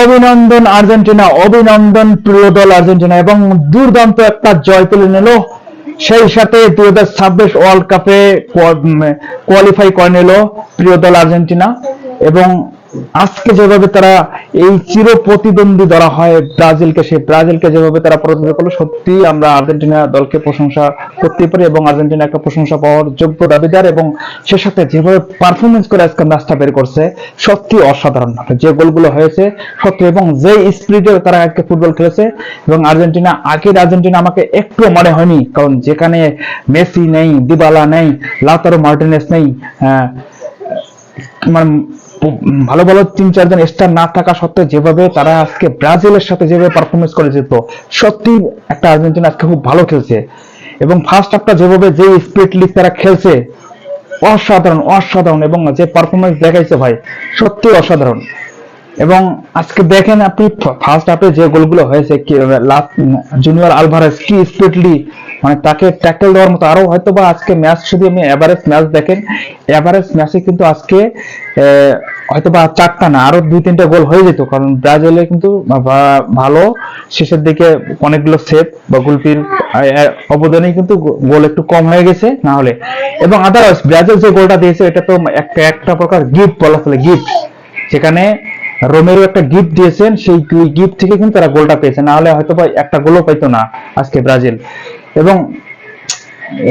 অভিনন্দন আর্জেন্টিনা, অভিনন্দন প্রিয় দল আর্জেন্টিনা এবং দুর্দান্ত একটা জয় তুলে নিল। সেই সাথে দুই হাজার ছাব্বিশ ওয়ার্ল্ড কাপে কোয়ালিফাই করে নিল প্রিয় দল আর্জেন্টিনা এবং আজকে যেভাবে তারা এই চির প্রতিদ্বন্দ্বী ধরা হয় ব্রাজিলকে, সেই ব্রাজিলকে যেভাবে তারা প্রতিদ্বন্দ্বী করল সত্যি আমরা আর্জেন্টিনা দলকে প্রশংসা করতে পারি এবং আর্জেন্টিনা একটা প্রশংসা পাওয়ার যোগ্য দাবিদার এবং সে সাথে যেভাবে পারফরমেন্স করে আজকে ম্যাচটা বের করছে সত্যি অসাধারণ যে গোলগুলো হয়েছে সত্যি এবং যে স্পিরিটে তারা আজকে ফুটবল খেলেছে, এবং আর্জেন্টিনা, আগের আর্জেন্টিনা আমাকে একটু মনে হয়নি, কারণ যেখানে মেসি নেই, দিবালা নেই, লাতারো মার্টিনেস নেই মানে ভালো ভালো তিন, চারজন স্টার না থাকা সত্ত্বেও যেভাবে তারা আজকে ব্রাজিলের সাথে যেভাবে পারফরমেন্স করে যেত সত্যি একটা আর্জেন্টিনা আজকে খুব ভালো খেলছে। এবং ফার্স্ট হাফটা যেভাবে যে স্পিড লিগ তারা খেলছে, অসাধারণ অসাধারণ এবং যে পারফরমেন্স দেখাইছে ভাই সত্যি অসাধারণ। এবং আজকে দেখেন আপনি ফার্স্ট হাফে যে গোলগুলো হয়েছে লাস্ট জুনিয়র আলভারেজ, কি স্পিডলি মানে তাকে ট্যাকল দেওয়ার মতো আরও হয়তো বা আজকে ম্যাচ যদি আপনি এভারেজ ম্যাচ দেখেন এভারেজ ম্যাচে কিন্তু আজকে হয়তো বা চারটা না, আরও দুই তিনটা গোল হয়ে যেত, কারণ ব্রাজিলে কিন্তু ভালো, শেষের দিকে অনেকগুলো সেভ বা গোলপির অবদানে কিন্তু গোল একটু কম হয়ে গেছে, না হলে। এবং আদারওয়াইজ ব্রাজিল যে গোলটা দিয়েছে, এটা তো একটা একটা প্রকার গিফট বলা চলে গিফট যেখানে রোমেরও একটা গিফট দিয়েছেন, সেই গিফট থেকে কিন্তু তারা গোলটা পেয়েছে, না হলে হয়তো বা একটা গোলও পাইতো না আজকে ব্রাজিল। এবং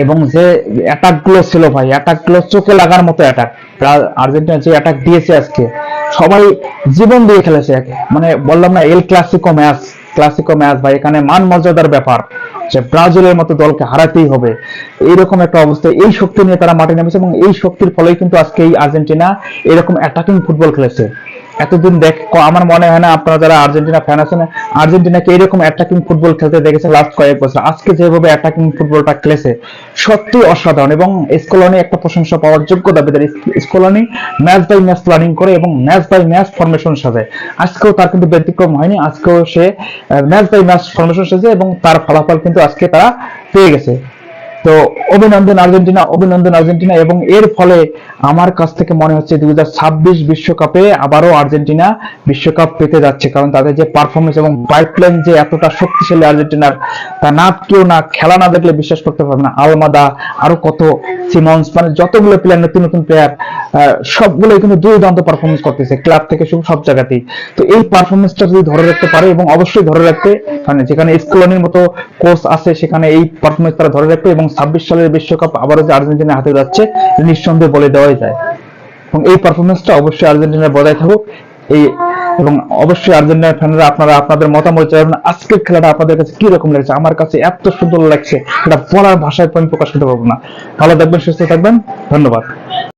এবং যে অ্যাটাকগুলো ছিল ভাই অ্যাটাকগুলো চোখে লাগার মতো অ্যাটাক আর্জেন্টিনা যে অ্যাটাক দিয়েছে আজকে, সবাই জীবন দিয়ে খেলেছে মানে বললাম না El Clasico match Clasico match ভাই, এখানে মান মর্যাদার ব্যাপার। যে ব্রাজিলের মতো দলকে হারাতেই হবে। এইরকম একটা অবস্থা, এই শক্তি নিয়ে তারা মাঠে নেমেছে এবং এই শক্তির ফলেই কিন্তু আজকে এই আর্জেন্টিনা এরকম অ্যাটাকিং ফুটবল খেলেছে। এতদিন দেখ আমার মনে হয় না আপনারা যারা আর্জেন্টিনা ফ্যান আছেন আর্জেন্টিনাকে এরকম অ্যাটাকিং ফুটবল খেলতে দেখেছে লাস্ট কয়েক বছর। আজকে যেভাবে অ্যাটাকিং ফুটবলটা খেলেছে সত্যি অসাধারণ এবং স্কলনি একটা প্রশংসা পাওয়ার যোগ্য দাবিদার। স্কলনি ম্যাচ বাই ম্যাচ প্ল্যানিং করে এবং ম্যাচ বাই ম্যাচ ফরমেশন সাজায়। আজকেও তার কিন্তু ব্যতিক্রম হয়নি, আজকেও সে ম্যাচ বাই ম্যাচ ফরমেশন সাজায় এবং তার ফলাফল কিন্তু আজকে তারা পেয়ে গেছে। তো অভিনন্দন আর্জেন্টিনা অভিনন্দন আর্জেন্টিনা এবং এর ফলে আমার কাছ থেকে মনে হচ্ছে দুই বিশ্বকাপে আবারও আর্জেন্টিনা বিশ্বকাপ পেতে যাচ্ছে। কারণ তাদের যে পারফরমেন্স এবং পাইপলাইন যে এতটা শক্তিশালী আর্জেন্টিনার, তা না কেউ না খেলা না দেখলে বিশ্বাস করতে পারবে না। আলমাদা, আরও কত, সিমন্স মানে যতগুলো প্লেয়ার নতুন নতুন প্লেয়ার সবগুলোই কিন্তু দুর্দান্ত পারফরমেন্স করতেছে ক্লাব থেকে শুরু সব জায়গাতেই। তো এই পারফরমেন্সটা যদি ধরে রাখতে পারে এবং অবশ্যই ধরে রাখতে মানে যেখানে স্কুলনির মতো কোচ আছে, সেখানে এই পারফরমেন্স তারা ধরে রাখবে এবং ছাব্বিশ সালের বিশ্বকাপ আবারও যে আর্জেন্টিনা হাতে যাচ্ছে নিঃসন্দেহে বলে দেওয়াই যায়। এবং এই পারফরমেন্সটা অবশ্যই আর্জেন্টিনা বজায় থাকুক। এই এবং অবশ্যই আর্জেন্টিনার ফ্যানরা আপনারা আপনাদের মতামত জানাবেন। আজকের খেলাটা আপনাদের কাছে কি রকম লাগছে? আমার কাছে এত সুন্দর লাগছে। এটা বলার ভাষায় আমি প্রকাশ করতে পারব না। ভালো থাকবেন, সুস্থ থাকবেন। ধন্যবাদ।